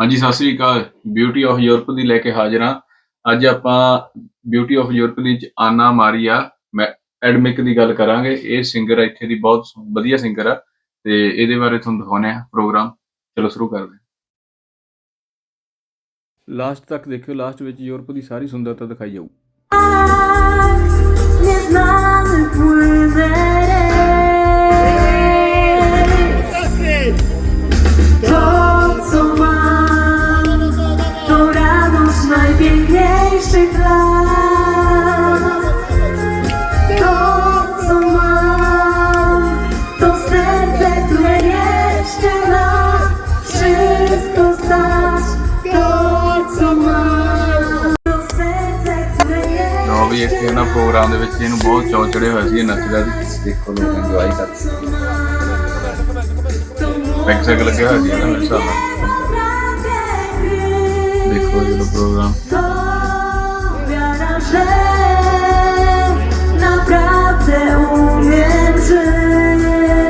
ਹਾਂਜੀ ਸਤਿ ਸ੍ਰੀ ਅਕਾਲ। ਬਿਊਟੀ ਆਫ ਯੂਰਪ ਦੀ ਲੈ ਕੇ ਹਾਜ਼ਰ ਹਾਂ। ਅੱਜ ਆਪਾਂ ਬਿਊਟੀ ਆਫ ਯੂਰਪ ਦੀ ਆਨਾ ਮਾਰੀਆ। ਮੈਂ ਐਡਮਿਕ ਦੀ ਗੱਲ ਕਰਾਂਗੇ। ਇਹ ਸਿੰਗਰ ਇੱਥੇ ਦੀ ਬਹੁਤ ਵਧੀਆ ਸਿੰਗਰ ਆ। ਤੇ ਇਹਦੇ ਬਾਰੇ ਤੁਹਾਨੂੰ ਦਿਖਾਉਂਦੇ ਆ ਪ੍ਰੋਗਰਾਮ। ਚਲੋ ਸ਼ੁਰੂ ਕਰਦੇ ਹਾਂ। ਲਾਸਟ ਤੱਕ ਦੇਖਿਓ। ਲਾਸਟ ਵਿੱਚ ਯੂਰਪ ਦੀ ਸਾਰੀ ਸੁੰਦਰਤਾ ਦਿਖਾਈ ਜਾਊ। ਵੀ ਇੱਥੇ ਇਹਨਾਂ ਪ੍ਰੋਗਰਾਮ ਦੇ ਵਿੱਚ ਇਹਨੂੰ ਬਹੁਤ ਚੌ ਚੜਿਆ ਹੋਇਆ ਸੀ ਨੱਚਦਾ ਸੀ। ਦੇਖੋ ਲੋਕ ਇੰਜੋਏ ਕਰਦੇ ਬੈਕ ਸਾਈਡ ਲੱਗਿਆ ਹੋਇਆ ਸੀ ਇਹਨਾਂ ਮੇਰੇ ਹਿਸਾਬ ਦੇਖੋ ਜਦੋਂ programme. że naprawdę umiem żyć.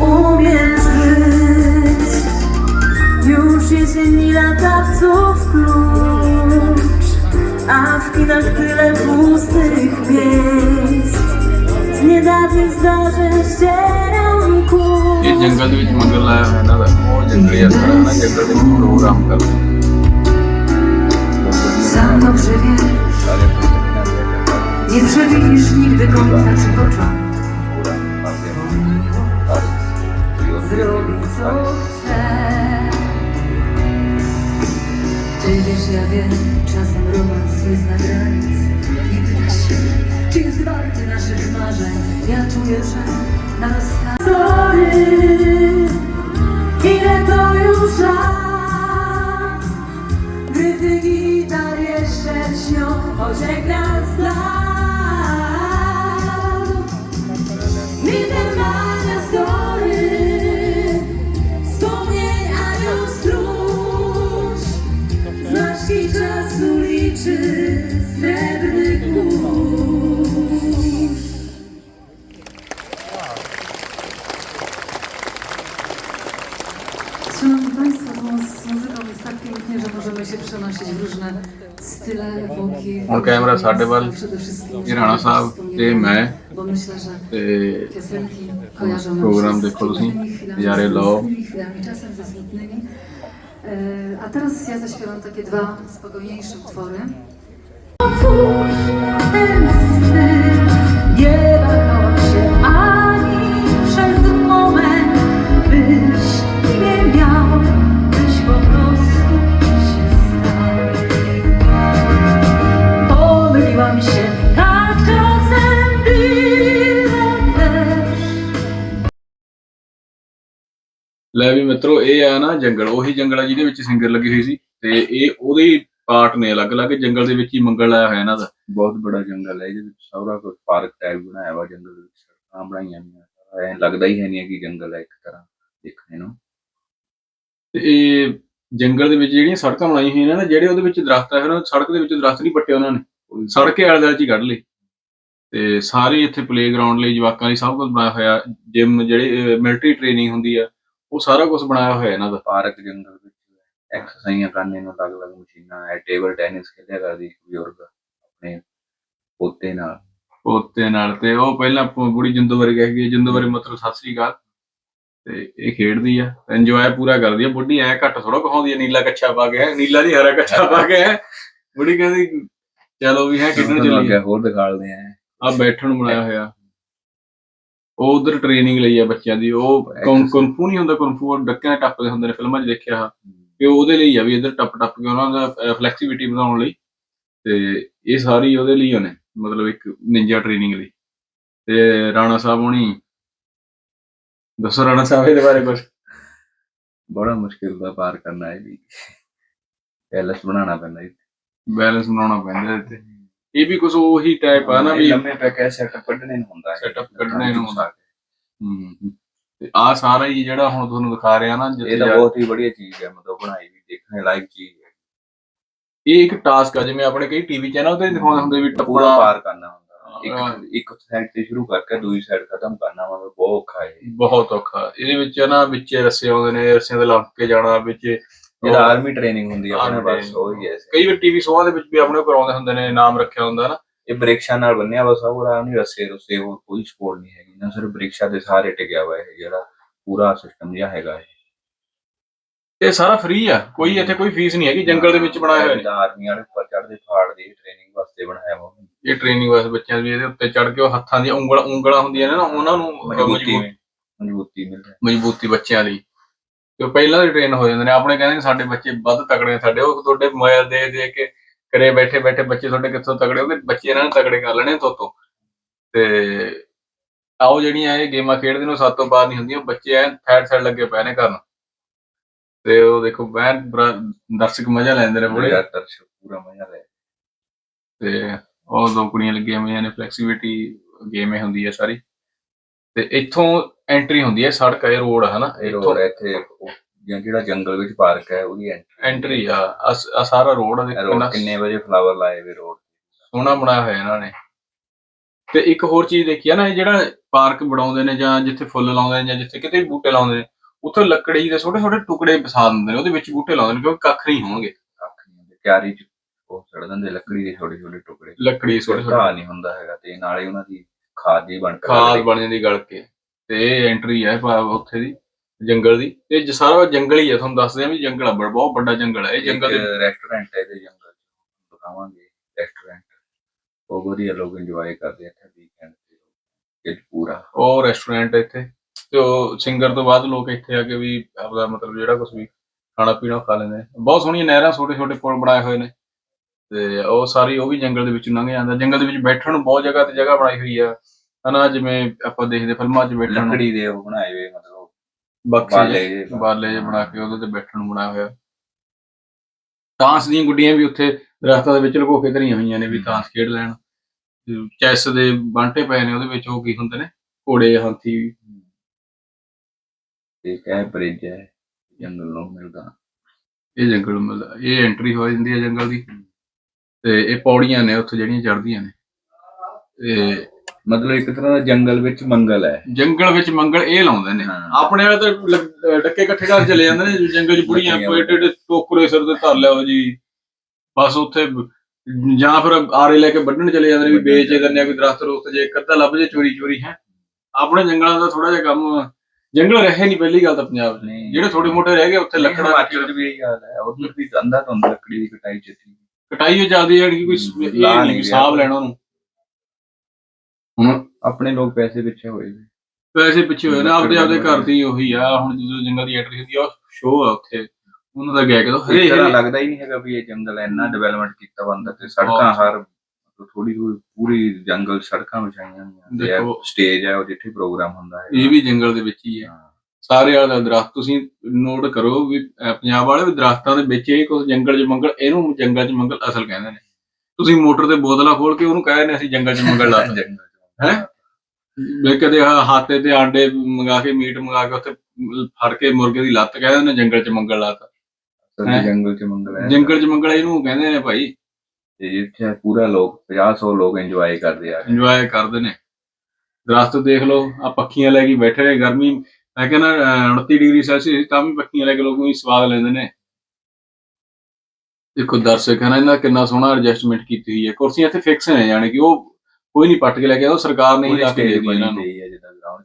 Umiem żyć. Już jesienni latawców klucz, a w kinach tyle pustych miejsc. Z niedawnych zdarzeń ścieram ಈ ಜಂಗಲ್ ವಿಚ್ ಮಗಲ ಏನದ ಮೋಜ್ ಕ್ರಿಯಾ ಸರಣ ಜಂಗಲ್ ವಿಚ್ ಪ್ರೋಗ್ರಾಮ್ ಕಲ್ತು dobrze wiesz, nie przewidzisz nigdy końca czy początku. Zrobię co chcę. Ty wiesz, ja wiem, czasem romans nie zna granic. Nie pytasz się, czy jest warty naszych marzeń. Ja czuję, że narasta. Sorry, pięknie, że możemy się przenosić w różne style, epoki. ਹੁਣ camera ਸਾਡੇ ਵੱਲ Przede wszystkim ਇਹ ਰਾਣਾ ਸਾਹਿਬ ਤੇ ਮੈਂ Bo myślę, że ਤੇ piosenki kojarzą nam Program się z ਦੇਖੋ ਤੁਸੀਂ, pięknymi chwilami, ਨਜ਼ਾਰੇ z ਲਾਓ। smutnymi chwilami, czasem ze smutnymi. E, A teraz ja zaśpiewam takie dwa spokojniejsze utwory. Cóż ਲੈ ਵੀ ਮਿੱਤਰੋ ਇਹ ਆ ਨਾ ਜੰਗਲ ਉਹੀ ਜੰਗਲ ਆ ਜਿਹਦੇ ਵਿੱਚ ਸਿੰਗਰ ਲੱਗੀ ਹੋਈ ਸੀ ਤੇ ਇਹ ਉਹਦੇ ਹੀ ਪਾਰਟ ਨੇ ਅਲੱਗ-ਅਲੱਗ ਜੰਗਲ ਦੇ ਵਿੱਚ ਹੀ ਮੰਗਲ ਲਾਇਆ ਹੋਇਆ ਇਹਨਾਂ ਦਾ। ਬਹੁਤ ਬੜਾ ਜੰਗਲ ਹੈ ਇਹਦੇ ਵਿੱਚ ਸਾਰਾ ਕੁਝ ਪਾਰਕ ਟਾਈਪ ਬਣਾਇਆ ਵਾ ਜੰਗਲ ਦੇ ਵਿੱਚ ਸੜਕਾਂ ਬਣਾਈਆਂ ਨੇ ਐ ਲੱਗਦਾ ਹੀ ਹੈ ਨਹੀਂ ਕਿ ਜੰਗਲ ਹੈ ਇੱਕ ਤਰ੍ਹਾਂ ਦੇਖਣੇ ਨੂੰ। ਤੇ ਇਹ ਜੰਗਲ ਦੇ ਵਿੱਚ ਜਿਹੜੀਆਂ ਸੜਕਾਂ ਬਣਾਈਆਂ ਹੋਈਆਂ ਨੇ ਜਿਹੜੇ ਉਹਦੇ ਵਿੱਚ ਦਰਖਤ ਆ ਉਹਨਾਂ ਸੜਕ ਦੇ ਵਿੱਚ ਦਰਖਤ ਨਹੀਂ ਪੱਟੇ ਉਹਨਾਂ ਨੇ। ਸੜਕੇ ਆਲੇ ਦੁਆਲੇ ਚ ਹੀ ਕੱਢ ਲਏ। ਤੇ ਸਾਰੇ ਇੱਥੇ ਪਲੇਗਰਾਉਂਡ ਲਈ ਜਵਾਕਾਂ ਲਈ ਸਭ ਕੁਝ ਬਣਾਇਆ ਹੋਇਆ ਜਿਮ ਜਿਹੜੇ ਮਿਲਟਰੀ ਟ੍ਰੇਨਿੰਗ ਹੁੰਦੀ ਆ ਉਹ ਸਾਰਾ ਕੁਝ ਬਣਾਇਆ ਹੋਇਆ ਇਹਨਾਂ ਦਾ। ਪਾਰਕ ਜੰਗਲ ਵਿੱਚ ਐਕਸਰਸਾਈਜ਼ਾਂ ਕਰਨੇ ਨੂੰ ਅਲੱਗ-ਅਲੱਗ ਮਸ਼ੀਨਾਂ ਹੈ ਟੇਬਲ ਟੈਨਿਸ ਖੇਡਿਆ ਕਰਦੀ ਇੱਕ ਬਜ਼ੁਰਗ ਆਪਣੇ ਪੋਤੇ ਨਾਲ। ਪੋਤੇ ਨਾਲ ਤੇ ਉਹ ਪਹਿਲਾਂ ਬੁੜੀ ਜਿੰਦੋ ਬਾਰੇ ਕਹਿ ਗਈ ਜਿੰਦੋ ਮਤਲਬ ਸਤਿ ਸ੍ਰੀ ਅਕਾਲ। ਤੇ ਇਹ ਖੇਡਦੀ ਆ ਇੰਜੋਏ ਪੂਰਾ ਕਰਦੀ ਆ। ਬੁੱਢੀ ਐ ਘੱਟ ਥੋੜਾ ਕਹਾਉਂਦੀ ਆ ਨੀਲਾ ਕੱਛਾ ਪਾ ਕੇ ਹੈਂ, ਨੀਲਾ ਦੀ ਹਰਾ ਕੱਛਾ ਪਾ ਕੇ ਹੈ। ਬੁੜੀ ਕਹਿੰਦੀ ਚਲੋ ਵੀ ਹੈ ਤੁਹਾਨੂੰ ਚੱਲੀ ਹੋਰ ਦਿਖਾਲਦੇ ਆ। ਆ ਬੈਠਣ ਨੂੰ ਬਣਾਇਆ ਹੋਇਆ। ਉਹ ਉਧਰ ਟ੍ਰੇਨਿੰਗ ਲਈ ਆ ਬੱਚਿਆਂ ਦੀ ਉਹ ਕੁਨਫੂ ਨਹੀਂ ਹੁੰਦਾ ਉਹ ਡੱਕਿਆਂ ਟੱਪਦੇ ਹੁੰਦੇ ਨੇ ਫਿਲਮਾਂ 'ਚ ਦੇਖਿਆ ਆ ਕਿ ਉਹਦੇ ਲਈ ਆ ਵੀ ਇੱਧਰ ਟੱਪ ਟੱਪ ਕੇ ਉਹਨਾਂ ਦਾ ਫਲੈਕਸੀਬਿਲਿਟੀ ਵਧਾਉਣ ਲਈ। ਤੇ ਇਹ ਸਾਰੀ ਉਹਦੇ ਲਈ ਨੇ ਮਤਲਬ ਇੱਕ ਨਿੰਜਾ ਟ੍ਰੇਨਿੰਗ ਲਈ। ਤੇ ਰਾਣਾ ਸਾਹਿਬ ਹੁਣੀ। ਦੱਸੋ ਰਾਣਾ ਸਾਹਿਬ ਇਹਦੇ ਬਾਰੇ ਕੁਝ ਬੜਾ ਮੁਸ਼ਕਿਲ ਦਾ ਪਾਰ ਕਰਨਾ ਹੈ ਵੀ। ਪੈਲਸ ਬਣਾਉਣਾ ਪੈਂਦਾ ਹੈ ਬੈਲੈਂਸ ਬਣਾਉਣਾ ਪੈਂਦਾ ਇੱਥੇ। ਇਹ ਵੀ ਕੁਝ ਉਹੀ ਟਾਈਪ ਆ ਨਾ ਵੀ ਲੰਮੇ ਪੈ ਕੇ ਸੈਟਅਪ ਕੱਢਣੇ ਨੂੰ ਹੁੰਦਾ ਹੈ Setup ਕੱਢਣੇ ਨੂੰ ਹੁੰਦਾ। ਹਮ, ਤੇ ਆ ਸਾਰਾ ਹੀ ਜਿਹੜਾ ਹੁਣ ਤੁਹਾਨੂੰ ਦਿਖਾ ਰਿਹਾ ਨਾ ਇਹ ਤਾਂ ਬਹੁਤ ਹੀ ਵਧੀਆ ਚੀਜ਼ ਹੈ ਮਤਲਬ ਬਣਾਈ ਵੀ ਦੇਖਣੇ ਲਾਇਕ ਚੀਜ਼ ਹੈ। ਇਹ ਇੱਕ ਟਾਸਕ ਆ ਜਿਵੇਂ ਆਪਣੇ ਕਈ ਟੀਵੀ ਚੈਨਲ ਤੇ ਦਿਖਾਉਂਦੇ ਹੁੰਦੇ ਵੀ ਟੱਪਣਾ ਪਾਰ ਕਰਨਾ ਹੁੰਦਾ। ਇੱਕ ਇੱਕ ਸਾਈਡ ਤੇ ਸ਼ੁਰੂ ਕਰਕੇ ਦੂਜੀ ਸਾਈਡ ਖਤਮ ਕਰਨਾ ਵਾ ਬਹੁਤ ਔਖਾ ਹੈ। ਬਹੁਤ ਔਖਾ। ਇਹਦੇ ਵਿੱਚ ਨਾ ਵਿੱਚੇ ਰੱਸੇ ਆਉਂਦੇ ਨੇ ਰੱਸਿਆਂ ਦੇ ਲੱਗ ਕੇ ਜਾਣਾ ਵਿੱਚ ਜਿਹੜਾ ਆਰਮੀ ਟ੍ਰੇਨਿੰਗ ਹੁੰਦੀ ਆ ਆਪਣੇ Army ਬਸ training। ਉਹ ਹੀ। ਹੈ ਕਈ ਵਾਰ ਟੀਵੀ ਸ਼ੋਆਂ ਦੇ ਵਿੱਚ ਵੀ ਆਪਣੇ ਕਰਾਉਂਦੇ ਹੁੰਦੇ ਨੇ ਨਾਮ ਰੱਖਿਆ ਹੁੰਦਾ ਨਾ। ਇਹ ਬ੍ਰਿਕਸ਼ਾ ਨਾਲ ਬੰਨਿਆ ਵਾ ਸਭ ਉਹਦਾ ਨਹੀਂ ਰਸੇ ਰਸੇ ਹੋਰ ਕੋਈ ਸਪੋਰਟ ਨਹੀਂ ਹੈਗੀ। ਨਾ ਸਿਰਫ ਬ੍ਰਿਕਸ਼ਾ ਦੇ ਸਾਰੇ ਟਿਕਿਆ ਹੋਇਆ ਹੈ ਜਿਹੜਾ ਪੂਰਾ ਸਿਸਟਮ ਜਿਹਾ ਹੈਗਾ ਹੈ ਇਹ ਸਾਰਾ ਫ੍ਰੀ ਆ। ਕੋਈ ਇੱਥੇ ਕੋਈ ਫੀਸ ਨਹੀਂ ਹੈਗੀ ਜੰਗਲ ਦੇ ਵਿੱਚ ਬਣਾਇਆ ਹੋਇਆ ਨੇ। ਆਰਮੀ ਵਾਲੇ ਉੱਪਰ ਚੜ੍ਹਦੇ ਫਾੜ ਦੀ ਟ੍ਰੇਨਿੰਗ ਵਾਸਤੇ ਬਣਾਇਆ ਵਾ। ਇਹ ਟ੍ਰੇਨਿੰਗ ਵਾਸਤੇ ਬੱਚਿਆਂ ਦੀ ਇਹਦੇ ਉੱਤੇ ਚੜ ਕੇ ਉਹ ਹੱਥਾਂ ਦੀਆਂ ਉਂਗਲਾਂ ਉਂਗਲਾਂ ਹੁੰਦੀਆਂ ਨੇ ਨਾ ਉਹਨਾਂ ਨੂੰ ਮਜ਼ਬੂਤੀ ਮਜ਼ਬੂਤ ਮਿਲ ਰਹੀ ਮਜ਼ਬੂਤੀ ਬੱਚਿਆਂ ਦੀ ਉਹ ਪਹਿਲਾਂ ਦੇ ਟ੍ਰੇਨ ਹੋ ਜਾਂਦੇ ਨੇ ਆਪਣੇ ਕਹਿੰਦੇ ਨੇ ਸਾਡੇ ਬੱਚੇ ਵੱਧ ਤਕੜੇ ਨੇ ਸਾਡੇ ਉਹ ਤੁਹਾਡੇ ਮੋਬਾਈਲ ਦੇ ਦੇ ਕੇ ਕਰੇ ਬੈਠੇ ਬੈਠੇ ਬੱਚੇ ਤੁਹਾਡੇ ਕਿੱਥੋਂ ਤਕੜੇ ਹੋਗੇ ਬੱਚੇ ਇਹਨਾਂ ਨੇ ਤਕੜੇ ਕਰ ਲੈਣੇ ਤੋਤੋਂ ਤੇ। ਆਓ ਜਿਹੜੀਆਂ ਇਹ ਗੇਮਾਂ ਖੇਡਦੇ ਨੇ ਉਹ ਸੱਤ ਬਾਅਦ ਨਹੀਂ ਹੁੰਦੀਆਂ ਬੱਚੇ ਐ ਫੈਟ ਸੈਟ ਲੱਗੇ ਪਏ ਨੇ ਕਰਨ ਤੇ ਉਹ ਦੇਖੋ ਬੈਨ ਦਰਸ਼ਕ ਮਜ਼ਾ ਲੈਂਦੇ ਨੇ ਬੜੇ। ਦਰਸ਼ਕ ਪੂਰਾ ਮਜ਼ਾ ਲੈ। ਤੇ ਉਹ ਦੋ ਕੁੜੀਆਂ ਲੱਗੀਆਂ ਹੋਈਆਂ ਨੇ ਫਲੈਕਸੀਬਿਲਿਟੀ ਗੇਮ ਹੁੰਦੀ ਹੈ ਸਾਰੀ। ਤੇ ਇੱਥੋਂ ਐਂਟਰੀ ਹੁੰਦੀ ਹੈ ਸੜਕ ਹੈ ਰੋਡ ਹੈ ਨਾ ਇਹ ਇੱਥੋਂ। ਰੋਡ ਇੱਥੇ ਉਹ ਜਾਂ ਜਿਹੜਾ ਜੰਗਲ ਵਿੱਚ ਪਾਰਕ ਹੈ ਉਹਦੀ ਐਂਟਰੀ ਆ ਸਾਰਾ ਰੋਡ ਆ ਦੇਖੋ ਰੋਡ ਕਿੰਨਾ ਕਿੰਨੇ ਵਜੇ ਫਲਾਵਰ ਲਾਏ ਵੇ ਰੋਡ ਸੋਹਣਾ ਬਣਾਇਆ ਹੋਇਆ ਇਹਨਾਂ ਨੇ। ਤੇ ਇੱਕ ਹੋਰ ਚੀਜ਼ ਦੇਖੀ ਆ ਨਾ ਇਹ ਜਿਹੜਾ ਪਾਰਕ ਬਣਾਉਂਦੇ ਨੇ ਜਾਂ ਜਿੱਥੇ ਫੁੱਲ ਲਾਉਂਦੇ ਨੇ ਜਾਂ ਜਿੱਥੇ ਕਿਤੇ ਵੀ ਬੂਟੇ ਲਾਉਂਦੇ ਨੇ ਉੱਥੇ ਲੱਕੜੀ ਦੇ ਛੋਟੇ ਛੋਟੇ ਟੁਕੜੇ ਵਸਾ ਦਿੰਦੇ ਨੇ ਉਹਦੇ ਵਿੱਚ ਬੂਟੇ ਲਾਉਂਦੇ ਨੇ ਕਿਉਂਕਿ ਕੱਖ ਨਹੀਂ ਹੋਣਗੇ। ਕੱਖ ਨਹੀਂ ਹੁੰਦੇ ਕਿਆਰੀ ਚ ਉਹ ਸੜ ਦਿੰਦੇ ਲੱਕੜੀ ਦੇ ਛੋਟੇ ਛੋਟੇ ਟੁਕੜੇ। ਲੱਕੜੀ ਛੋਟੇ ਛੋਟੇ ਘਾਹ ਨਹੀਂ ਹੁੰਦਾ ਹੈਗਾ ਤੇ ਨਾਲੇ ਉਹਨਾਂ ਦੀ ਖਾਦ ਜੀ ਬਣ ਕੇ ਖਾਦ। ਬਣ ਜਾਂਦੀ ਗਲ ਕੇ। ਤੇ ਇਹ ਐਂਟਰੀ ਹੈ ਭਾ- ਉੱਥੇ ਦੀ ਜੰਗਲ ਦੀ। ਜ- ਸਾਰਾ ਜੰਗਲ ਹੀ ਹੈ ਤੁਹਾਨੂੰ ਦੱਸਦੇ ਆ ਵੀ ਜੰਗਲ ਆ ਬੜਾ ਬਹੁਤ ਵੱਡਾ ਜੰਗਲ ਹੈ ਇਹ ਜੰਗਲ ਦੇ ਰੈਸਟੋਰੈਂਟ ਹੈ ਇਹਦੇ ਜੰਗਲ ਚ ਦਿਖਾਵਾਂਗੇ ਰੈਸਟੋਰੈਂਟ ਉਹ ਵਧੀਆ ਲੋਕ ਇੰਜੋਏ ਕਰਦੇ ਆ ਇੱਥੇ ਵੀਕਐਂਡ ਤੇ। ਇਹ ਪੂਰਾ। ਉਹ ਰੈਸਟੋਰੈਂਟ ਇੱਥੇ। ਤੇ ਉਹ ਸਿੰਗਰ ਤੋਂ ਬਾਅਦ ਲੋਕ ਇੱਥੇ ਆ ਕੇ ਵੀ ਆਪਦਾ ਮਤਲਬ ਜਿਹੜਾ ਕੁਝ ਵੀ ਖਾਣਾ ਪੀਣਾ ਖਾ ਲੈਂਦੇ ਨੇ। ਬਹੁਤ ਸੋਹਣੀਆਂ ਨਹਿਰਾਂ ਛੋਟੇ ਛੋਟੇ ਪੁਲ ਬਣਾਏ ਹੋਏ ਨੇ। ਤੇ ਉਹ ਸਾਰੀ ਉਹ ਵੀ ਜੰਗਲ ਦੇ ਵਿੱਚ ਲੰਘ ਜਾਂਦਾ। ਜੰਗਲ ਦੇ ਵਿੱਚ ਬੈਠਣ ਨੂੰ ਬਹੁਤ ਜਗ੍ਹਾ ਤੇ ਜਗ੍ਹਾ ਬਣਾਈ ਹੋਈ ਆ। ਹਨਾ ਜਿਵੇਂ ਆਪਾਂ ਦੇਖਦੇ ਫਿਲਮਾਂ 'ਚ ਬੈਠਣ ਨੂੰ। ਲੱਕੜੀ ਦੇ ਉਹ ਬਣਾਏ ਹੋਏ ਮਤਲਬ ਬਕਸੇ ਬਾਲੇ ਜਿਹੇ, ਜਿਹੇ। ਬਾਲੇ ਜਿਹੇ ਬਣਾ ਕੇ ਉਹਦੇ ਤੇ ਬੈਠਣ ਨੂੰ ਬਣਾਇਆ ਹੋਇਆ। ਤਾਂਸ ਦੀਆਂ ਗੁੱਡੀਆਂ ਵੀ ਉੱਥੇ ਦਰਖਤਾਂ ਦੇ ਵਿੱਚ ਲੁਕੋ ਕੇ ਧਰੀਆਂ ਹੋਈਆਂ ਨੇ ਵੀ ਤਾਂਸ ਖੇਡ ਲੈਣ। ਚੈਸ ਦੇ ਬਾਂਟੇ ਪਏ ਨੇ ਉਹਦੇ ਵਿੱਚ ਉਹ ਕੀ ਹੁੰਦੇ ਨੇ? ਘੋੜੇ ਹਾਥੀ। ਤੇ ਕਹਿ ਬ੍ਰਿਜ ਹੈ? ਜੰਗਲ ਨੂੰ ਮਿਲਦਾ। ਇਹ ਜੰਗਲ ਮਿਲਦਾ। ਇਹ ਐਂਟਰੀ ਹੋ ਜਾਂਦੀ ਹੈ ਜੰਗਲ ਦੀ। ਤੇ ਇਹ ਪੌੜੀਆਂ ਨੇ ਉੱਥੇ ਜਿਹੜੀਆਂ ਚੜ੍ਹਦੀਆਂ ਨੇ। ਤੇ ਮਤਲਬ ਇੱਕ ਤਰ੍ਹਾਂ ਦਾ ਜੰਗਲ ਵਿੱਚ ਮੰਗਲ ਹੈ ਜੰਗਲ ਵਿੱਚ ਮੰਗਲ ਇਹ ਲਾਉਂਦੇ ਨੇ ਹਾਂ। ਆਪਣੇ ਵਾਲੇ ਤਾਂ ਲ- ਡੱਕੇ ਇਕੱਠੇ ਕਰ ਚਲੇ ਜਾਂਦੇ ਨੇ ਜੰਗਲ 'ਚ ਬੁੜੀਆਂ। ਪੇਟੇ ਦੇ ਟੋਕਰੇ ਸਿਰ ਤੇ ਧਰ ਲਿਆਓ ਜੀ ਬਸ ਉੱਥੇ ਬ- ਜਾਂ ਫਿਰ ਆਰੇ ਲੈ ਕੇ ਵੱਢਣ ਚਲੇ ਜਾਂਦੇ ਨੇ ਵੀ ਵੇਚ ਦਿੰਦੇ ਆ ਕੋਈ ਦਰਖਤ ਰੁੱਤ ਜੇ ਇੱਕ ਅੱਧਾ ਲੱਭ ਜੇ ਚੋਰੀ ਚੋਰੀ ਹੈ ਆਪਣੇ ਜੰਗਲਾਂ ਦਾ ਥੋੜਾ ਜਿਹਾ ਕੰਮ ਜੰਗਲ ਰਹੇ ਨਹੀਂ ਪਹਿਲੀ ਗੱਲ ਤਾਂ ਪੰਜਾਬ 'ਚ ਨਹੀਂ। ਜਿਹੜੇ ਥੋੜੇ ਮੋਟੇ ਰਹਿ ਗਏ ਉੱਥੇ ਲੱਕੜਾ ਹਿਮਾਚਲ ਚ ਵੀ ਇਹੀ ਹਾਲ ਹੈ ਉਧਰ ਵੀ ਅੰਦਾ ਤੋਂ ਲੱਕੜੀ ਦੀ ਕਟਾਈ ਸੀ ਕਟਾਈ ਹੋ ਜਾਂਦੀ ਹੈ ਕਿ ਕੋਈ ਸ- ਇਹ ਲਾ ਨਹੀਂ ਨਹੀਂ ਵੀ ਰਿਹਾ ਸਾਹਬ ਕੋਈ। ਲੈਣਾ ਉਹਨੂੰ ਹੁਣ ਆਪਣੇ ਲੋਕ ਪੈਸੇ ਪਿੱਛੇ ਹੋਏ ਨੇ। ਪੈਸੇ ਪਿੱਛੇ ਹੋਏ ਨੇ ਆਪਦੇ ਆਪਦੇ ਘਰ ਦੀ ਉਹੀ ਆ ਹੁਣ ਜਦੋਂ ਜੰਗਲ ਦੀ ਐਂਟਰੀ ਹੁੰਦੀ ਆ ਸ਼ੋਅ ਆ ਉੱਥੇ। ਉਹਨਾਂ ਦਾ ਗਿਆ ਕਿ ਹਰੇ ਹਰੇ ਲੱਗਦਾ ਹੀ ਨਹੀਂ ਹੈਗਾ ਵੀ ਇਹ ਜੰਗਲ ਇੰਨਾ ਡਿਵੈਲਪਮੈਂਟ ਕੀਤਾ ਬੰਦਾ ਤੇ ਸੜਕਾਂ ਹਰ ਥੋੜੀ ਪੂਰੀ ਜੰਗਲ ਸੜਕਾਂ ਵਿਛਾਈਆਂ ਹੋਈਆਂ ਦੇਖੋ। ਸਟੇਜ ਹੈ ਉਹ ਜਿੱਥੇ ਪ੍ਰੋਗਰਾਮ ਹੁੰਦਾ ਹੈ ਇਹ ਵੀ ਜੰਗਲ ਦੇ ਵਿੱਚ ਹੀ ਹੈ। ਸਾਰੇ ਵਾਲਾ ਦਰਖਤ ਤੁਸੀਂ ਨੋਟ ਕਰੋ ਵੀ ਪੰਜਾਬ ਵਾਲੇ ਵੀ ਦਰਖਤਾਂ ਦੇ ਵਿੱਚ ਇਹ ਕੁਝ ਜੰਗਲ 'ਚ ਮੰਗਲ ਇਹਨੂੰ ਜੰਗਲ 'ਚ ਮੰਗਲ ਅਸਲ ਕਹਿੰਦੇ ਨੇ। ਤੁਸੀਂ ਮੋਟਰ ਤੇ ਬੋਤਲਾਂ ਖੋਲ ਕੇ ਉਹਨੂੰ ਕਹਿੰਦੇ ਨੇ ਅਸੀਂ ਜੰਗਲ 'ਚ ਮੰਗਲ ਲਾਤਾ ਹੈਂ? ਵੀ ਕਦੇ ਆਹ ਹਾਤੇ ਤੇ ਆਂਡੇ ਮੰਗਾ ਕੇ ਮੀਟ ਮੰਗਾ ਕੇ ਉੱਥੇ ਫੜ ਕੇ ਮੁਰਗੇ ਦੀ ਲੱਤ ਕਹਿੰਦੇ ਨੇ ਜੰਗਲ 'ਚ ਮੰਗਲ ਲਾਤਾ? ਜੰਗਲ ਚ ਮੰਗਲ ਹੈ। ਜੰਗਲ 'ਚ ਮੰਗਲ ਇਹਨੂੰ ਕਹਿੰਦੇ ਨੇ ਭਾਈ। ਤੇ ਜਿੱਥੇ ਪੂਰਾ ਲੋਕ 50 100 ਲੋਕ ਇੰਜੋਏ ਕਰਦੇ ਆ। ਇੰਜੋਏ ਕਰਦੇ ਨੇ। ਦਰਖਤ ਦੇਖ ਲਓ ਆ ਪੱਖੀਆਂ ਲੈ ਕੇ ਬੈਠੇ ਨੇ ਗਰਮੀ ਮੈਂ ਕਹਿੰਦਾ 29 ਡਿਗਰੀ ਸੈਲਸੀਅਸ ਤਾਂ ਵੀ ਪੱਖੀਆਂ ਲੈ ਕੇ ਲੋਕ ਵੀ ਸਵਾਦ ਲੈਂਦੇ ਨੇ। ਦੇਖੋ ਦਰਸ਼ਕ ਹੈ ਨਾ ਇਹਨਾਂ ਕਿੰਨਾ ਸੋਹਣਾ ਐਡਜਸਟਮੈਂਟ ਕੀਤੀ ਹੋਈ ਹੈ। ਕੁਰਸੀਆਂ ਇੱਥੇ ਫਿਕਸ ਨੇ ਯਾਨੀ ਕਿ ਉਹ ਕੋਈ ਨਹੀਂ ਪੱਟ ਕੇ ਲੈ ਕੇ ਆਉਂਦਾ ਸਰਕਾਰ ਨੇ ਹੀ ਲਾ ਕੇ ਦੇ ਦਿੱਤੀ ਇਹਨਾਂ ਨੂੰ। ਜਿੱਦਾਂ ਗਰਾਊਂਡ।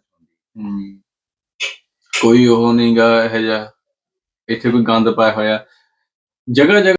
ਕੋਈ ਉਹ ਨਹੀਂਗਾ ਇਹ ਜਿਹਾ। ਇੱਥੇ ਕੋਈ ਗੰਦ ਪਾਇਆ ਹੋਇਆ। ਜਗ੍ਹਾ ਜਗ੍ਹਾ